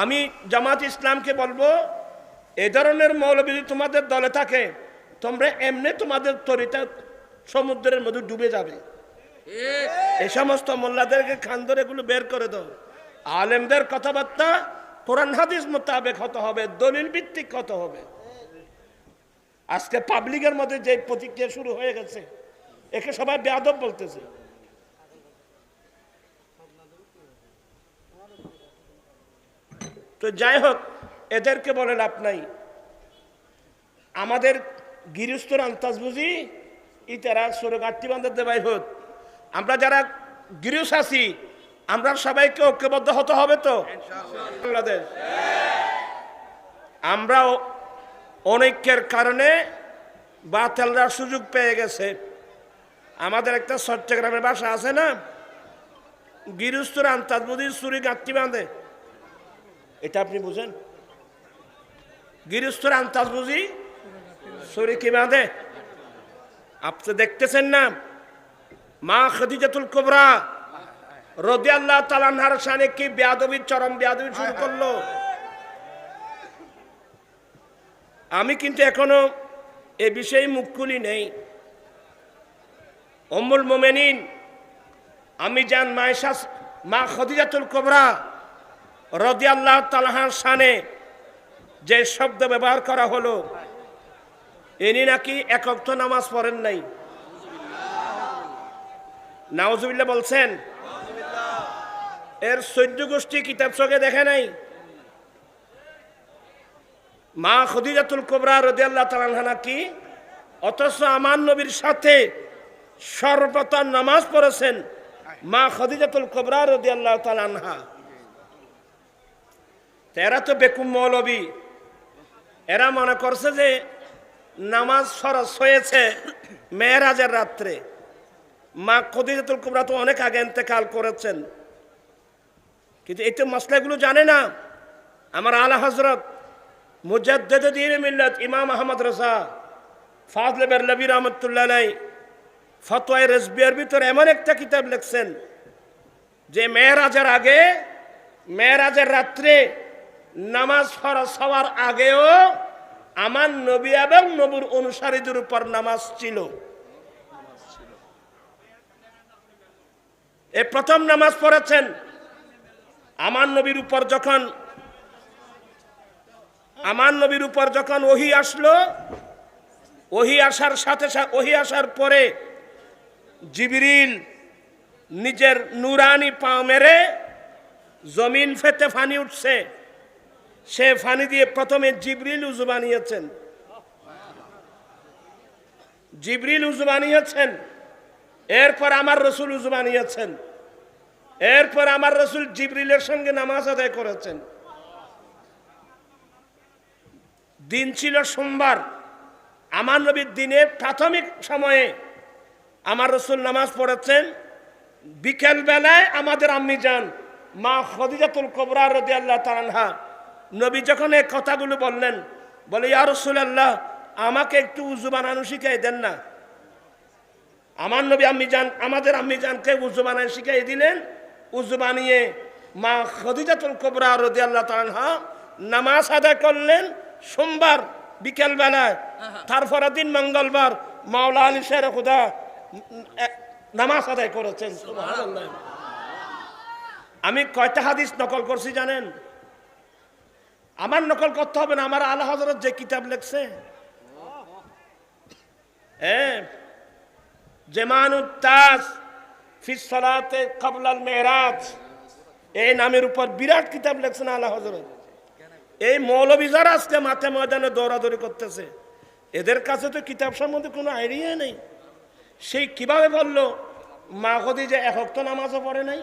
আমি জামাত ইসলামকে বলব এ ধরনের মৌলবী যদি তোমাদের দলে থাকে তোমরা এমনি তোমাদের তরিটা সমুদ্রের মধ্যে ডুবে যাবে। এই সমস্ত মোল্লাদেরকে খান্দর এগুলো বের করে দাও। আলেমদের কথাবার্তা কোরআন হাদিস মোতাবেক হতে হবে দলিল ভিত্তিক হতে হবে। আজকে পাবলিকের মধ্যে যে প্রতিক্রিয়া শুরু হয়ে গেছে একে সবাই বেয়াদব বলতেছে। তো যাই হোক, এদেরকে বলে লাভ নাই। আমাদের গিরস্তর আন্তাজ বুঝি ইতারা সরগাঠি বান্ধব দেবাই হোক। আমরা যারা গিরিশ আছি, আমরা সবাইকে ঐক্যবদ্ধ হতে হবে তো? বাংলাদেশ। আমরাও অনৈক্যের কারণে বাতেলরা সুযোগ পেয়ে গেছে। আমাদের একটা চট্টগ্রামের বাসা আছে না? গিরস্তর আন্তাজ বুঝি সুরি গাঁথি বাঁধে। এটা আপনি বুঝেন? গিরস্তর আন্তাজ বুঝি? সুরি কি বাঁধে? আপনি দেখতেছেন না? মা খদিজাতুল কুবরা রদি আল্লাহ তালানহার সানে কি বেয়াদবির চরম বেয়াদবি শুরু করল? আমি কিন্তু এখনও এ বিষয়ে মুখ খুলি নেই। অম্মুল মোমেনিন, আমি যান মায়েশাস মা খদিজাতুল কুবরা রদি আল্লাহ তালাহার সানে যে শব্দ ব্যবহার করা হলো, ইনি নাকি একক তো নামাজ পড়েন নাই। নাওজুবিল্লা বলছেন, এর চৈদ্য গোষ্ঠী কিতাব চোখে দেখে নাই? মা খদিজাতুল কোবরা রদিয়াল্লাহ তালানহা নাকি, অথচ আমার নবীর সাথে সর্বপ্রথম নামাজ পড়েছেন মা খদিজাতুল কোবরা রদিয়াল্লাহ তালানহা এরা তো বেকুম মৌলবী। এরা মনে করছে যে নামাজ ফরজ হয়েছে মেয়েরাজের রাত্রে। মা খদিজাতুল কুবরা তো অনেক আগে ইন্তেকাল করেছেন। কিন্তু এই তো মশলাগুলো জানে না। আমার আলা হজরত মুজাদ্দিন মিল্লাত ইমাম আহমদ রসা ফাজলে বেরলবী রহমতুল্লাহ নাই ফতোয় রেসবিয়ার ভিতরে এমন একটা কিতাব লিখছেন যে মেয়েরাজের আগে মেয়েরাজের রাত্রে নামাজ ফরজ হওয়ার আগেও আমার নবী এবং নবুর অনুসারীদের উপর নামাজ ছিল। এ প্রথম নামাজ পড়েছেন আমার নবীর উপর যখন, আমার নবীর উপর যখন ওহি আসলো, ওহি আসার সাথে সাথে ওহি আসার পরে জিবিরিল নিজের নুরানি পা মেরে জমিন ফেতে ফানি উঠছে। সে ফানি দিয়ে প্রথমে জিবরিল উজু বানিয়েছেন। জিবরিল উজু বানিয়েছেন। এরপর আমার রসুল উজু বানিয়েছেন। এরপর আমার রসুল জিবরিলের সঙ্গে নামাজ আদায় করেছেন। দিন ছিল সোমবার। আমার নবীর দিনে প্রাথমিক সময়ে আমার রসুল নামাজ পড়েছেন। বিকেল বেলায় আমাদের আম্মি যান মা খদিজাতুল কবরা রদি আল্লাহ তালানহা নবী যখন এই কথাগুলো বললেন বলে ইয়া রসুল আল্লাহ আমাকে একটু উজু বানানো শিখাই দেন না। আমার নবী আম্মি যান আমাদের আম্মি জানকে উজু বানায় শিখাই দিলেন। উজু বানিয়ে মা খদিজাতুল কবরা রদি আল্লাহ তালানহা নামাজ আদায় করলেন সোমবার বিকেলবেলায়। তারপরে দিন মঙ্গলবার মাওলা আলী শের খুদা নামাজ আদায় করেছেন। আমি কয়টা হাদিস নকল করছি জানেন? আমার নকল করতে হবে না, আমার আল্লাহ হজরত যে কিতাব লেখছে। হ্যাঁ মেহরাজ এই নামের উপর বিরাট এই ময়দানে দৌড়াদৌড়ি করতেছে, এদের কাছে তো কিতাব সম্বন্ধে কোনো আইডিয়া নেই। সেই কীভাবে বলল, মা খদিজা একক তো নামাজও পড়ে নাই?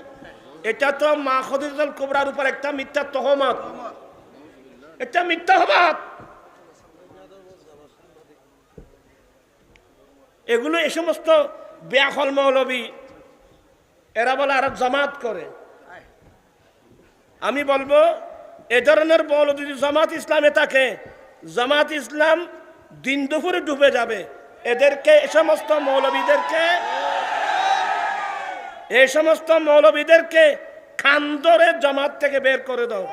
এটা তো মা খদিজাল কোবরার উপর একটা মিথ্যা তহমত। এটা মিথ্যা হবাত এগুলো এই সমস্ত ব্যাখল মৌলবী, এরা বলে আর জামাত করে। আমি বলব, এ ধরনের বল যদি জামাত ইসলামে থাকে, জামাত ইসলাম দিন দুপুরে ডুবে যাবে। এদেরকে এ সমস্ত মৌলবীদেরকে এই সমস্ত মৌলবীদেরকে খান্দরে জামাত থেকে বের করে দাও।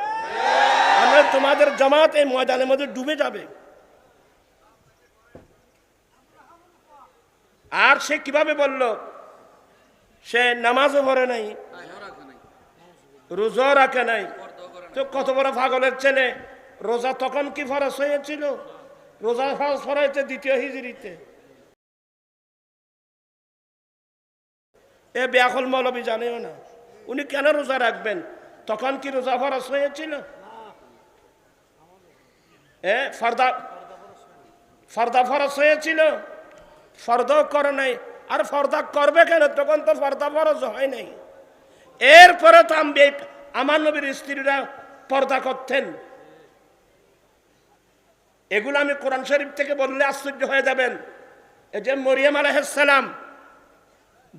তোমাদের জামাত এই ময়দানের মধ্যে ডুবে যাবে। আর সে কীভাবে বলল? সে নামাজও পড়ে নাই, রোজাও রাখে নাই। তো কত বড় পাগলের ছেলে, রোজা তখন কি ফরস হয়েছিল? রোজা ফরস ফরাইতে দ্বিতীয় হিজড়িতে। এ ব্যাকল মৌলবী জানেও না, উনি কেন রোজা রাখবেন? তখন কি রোজা ফরস হয়েছিল? ফর্দা ফর্দা ফরস হয়েছিল? ফর্দাও করে নাই। আর ফর্দা করবে কেন? তখন তো ফর্দা ফরজ হয় নাই। এরপরে তো আমি আমার নবীর স্ত্রীরা পর্দা করতেন। এগুলো আমি কোরআন শরীফ থেকে বললে আশ্চর্য হয়ে যাবেন। এই যে মরিয়াম আলাইসালাম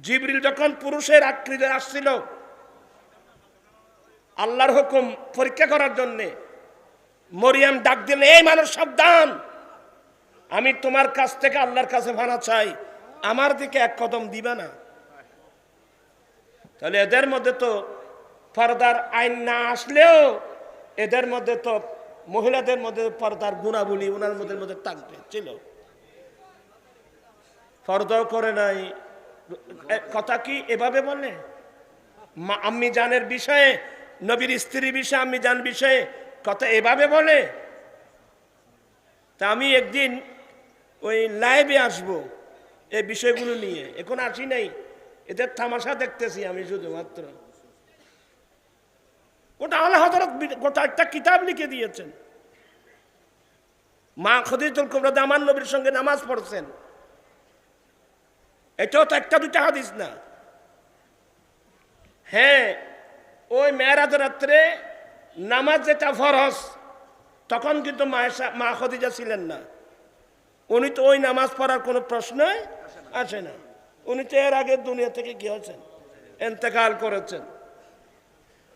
জিবরিল যখন পুরুষের আকৃতিতে আসছিল আল্লাহর হুকুম পরীক্ষা করার জন্যে মরিয়াম ডাক দিলে, এই মানুষ, সাবধান। আমি তোমার কাছ থেকে আল্লাহর কাছে ভানা চাই। আমার দিকে এক কদম দিবে না। তাহলে এদের মধ্যে তো পর্দার আইন না আসলেও এদের মধ্যে তো মহিলাদের মধ্যে পর্দার গুণাবলী ওনার মধ্যে মধ্যে থাকবে, ছিল। পর্দাও করে নাই। কথা কি এভাবে বলে? আম্মি জানের বিষয়ে নবীর স্ত্রী বিষয়ে আম্মি জান বিষয়ে কথা এভাবে বলে, তা আমি একদিন ওই লাইভে আসব এই বিষয়গুলো নিয়ে। এখন আসি নাই। এদের থামাশা দেখতেছি আমি শুধুমাত্র। গোটা আল্লাহ হজরত গোটা একটা কিতাব লিখে দিয়েছেন। মা খদিজুল কুবরা আমার নবীর সঙ্গে নামাজ পড়ছেন। এটাও তো একটা দুটা হাদিস না। হ্যাঁ ওই মেয়েরাজ রাত্রে নামাজ যেটা ফরজ, তখন কিন্তু মা খদিজা ছিলেন না। উনি তো ওই নামাজ পড়ার কোনো প্রশ্নই আসে না। উনি তো এর আগে দুনিয়া থেকে কি হয়েছেন এন্তেকাল করেছেন।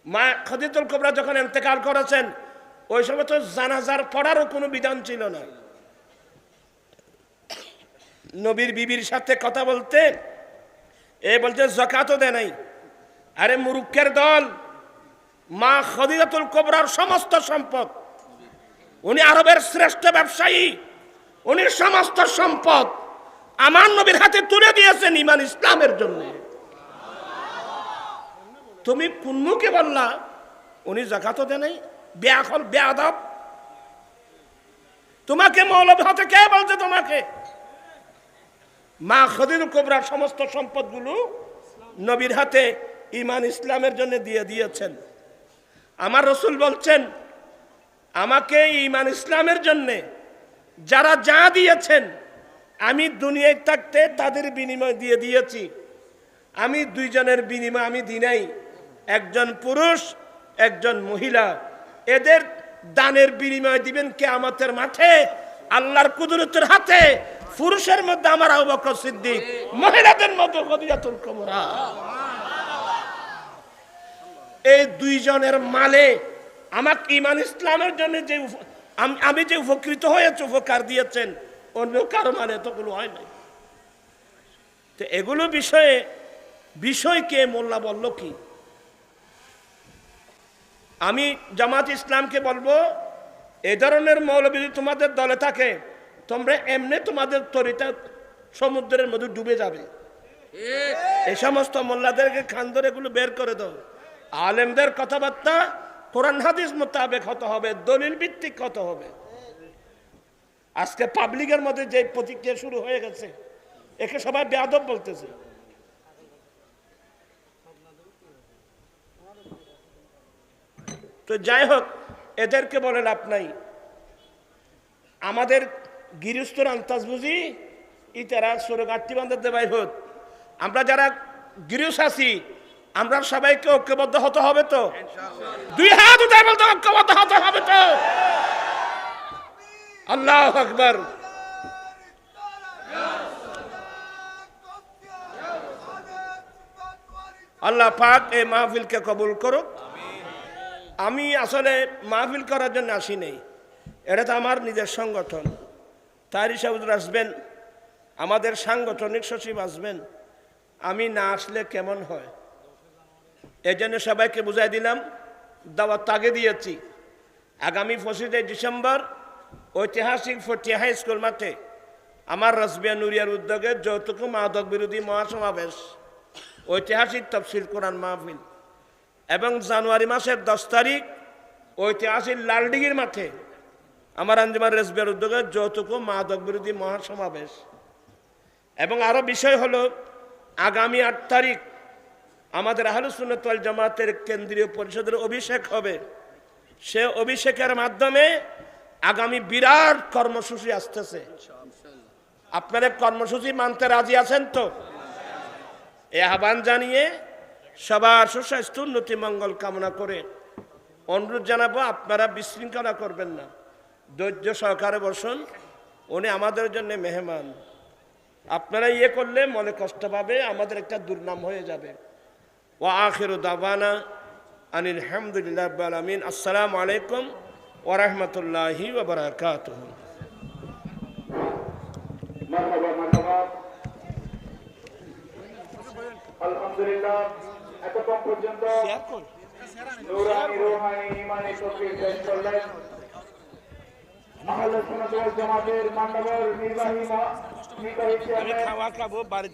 মা খদিতুল কোবরা যখন এন্তেকাল করেছেন, ওই সময় তো জানাজার পড়ারও কোনো বিধান ছিল না। নবীর বিবির সাথে কথা বলতে, এ বলছে, জকাতও দেয় নাই। আরে মুরুক্ষের দল মা খদিজাতুল কোবরার সমস্ত সম্পদ। উনি আরবের শ্রেষ্ঠ ব্যবসায়ী। উনি সমস্ত সম্পদ আমার নবীর হাতে তুলে দিয়েছেন ইমান ইসলামের জন্য। তুমি কোন মুখে বললা, উনি জাকাতও দেয় নাই বেয়াখল বেয়াদব। তোমাকে মৌলভী হাতে কে বলছে তোমাকে? মা খদির কোবরার সমস্ত সম্পদগুলো নবীর হাতে ইমান ইসলামের জন্য দিয়ে দিয়েছেন। আমার রসুল বলছেন, আমাকে ইমান ইসলামের জন্যে যারা যা দিয়েছেন, আমি দুনিয়ায় থাকতে তাদের বিনিময় দিয়ে দিয়েছি। আমি দুইজনের বিনিময় আমি দিই নাই। একজন পুরুষ, একজন মহিলা। এদের দানের বিনিময় দিবেন কে আমাদের মাঠে, আল্লাহর কুদরতের হাতে। পুরুষের মধ্যে আমার আবু সিদ্দিক, মহিলাদের মধ্যে কুবরা এই দুইজনের মালে আমাকে ইমান ইসলামের জন্য যে আমি যে উপকৃত হয়েছে উপকার দিয়েছেন অন্য কারও মানে এতগুলো হয় নাই। তো এগুলো বিষয়ে বিষয়কে মোল্লা বলল কি? আমি জামাত ইসলামকে বলব এ ধরনের মৌলবী তোমাদের দলে থাকে তোমরা এমনি তোমাদের তরিতা সমুদ্রের মধ্যে ডুবে যাবে। এ সমস্ত মোল্লাদেরকে খান ধরে এগুলো বের করে দাও। আলেমদের কথাবার্তা কোরআন হাদিস মোতাবেক হতে হবে, দলিল ভিত্তিক হতে হবে। আজকে পাবলিকের মধ্যে যে প্রতিক্রিয়া শুরু হয়ে গেছে, একে সবাই বেয়াদব বলতেছে। তো যাই হোক, এদেরকে বলে লাভ নাই। আমাদের গিরিস্তর আন্তাজ বুঝি, ইতারা সরকারটি বান্ধব দেবাই হোক। আমরা যারা গিরিস আছি আমরা সবাইকে ঐক্যবদ্ধ হতে হবে তো? দুই হাত উঠে বলতে ঐক্যবদ্ধ হতে হবে তো? আল্লাহ আকবর। আল্লাহ পাক এই মাহফিলকে কবুল করুক। আমি আসলে মাহফিল করার জন্য আসি নেই। এটা তো আমার নিজের সংগঠন। তারি সাহুদুর আসবেন, আমাদের সাংগঠনিক সচিব আসবেন, আমি না আসলে কেমন হয়? এই জন্য সবাইকে বুঝাই দিলাম, দাওয়াত তাগে দিয়েছি। আগামী পঁচিশে ডিসেম্বর ঐতিহাসিক ফটিয়া হাই স্কুল মাঠে আমার রসবিয়া নুরিয়ার উদ্যোগে যৌতুক মাদক বিরোধী মহাসমাবেশ, ঐতিহাসিক তফসিল কোরআন মাহফিল এবং জানুয়ারি মাসের দশ তারিখ ঐতিহাসিক লালডিগির মাঠে আমার আঞ্জুমান রেসবিয়ার উদ্যোগে যৌতুক মাদক বিরোধী মহাসমাবেশ। এবং আরও বিষয় হলো, আগামী আট তারিখ আমাদের আহলুসুন্নতল জামাতের কেন্দ্রীয় পরিষদের অভিষেক হবে। সে অভিষেকের মাধ্যমে আগামী বিরাট কর্মসূচি আসতেছে। আপনারা কর্মসূচি মানতে রাজি আছেন তো? এ আহ্বান জানিয়ে সবার সুস্বাস্থ্য, উন্নতি, মঙ্গল কামনা করে অনুরোধ জানাব, আপনারা বিশৃঙ্খলা করবেন না। ধৈর্য সহকারে বসুন, উনি আমাদের জন্য মেহমান। আপনারা ইয়ে করলে মনে কষ্ট পাবে, আমাদের একটা দুর্নাম হয়ে যাবে। ও আখির দাবানা আনিল হামদুলিল্লাহ রাব্বিল আলামিন আসসালামু আলাইকুম ওয়া রাহমাতুল্লাহি ওয়া বারাকাতুহু مرحبا مرحبا আলহামদুলিল্লাহ এতক্ষণ পর্যন্ত শেয়ার কর নুরানি রুহানি ইমানি তকবীর পেশ করলেন আহলে সুন্নাত ওয়াল জামাতের মান্ডবর নির্বাহী মা- নির্বাহী আমি চেয়ারম্যান খাওয়া খাবো বাড়ি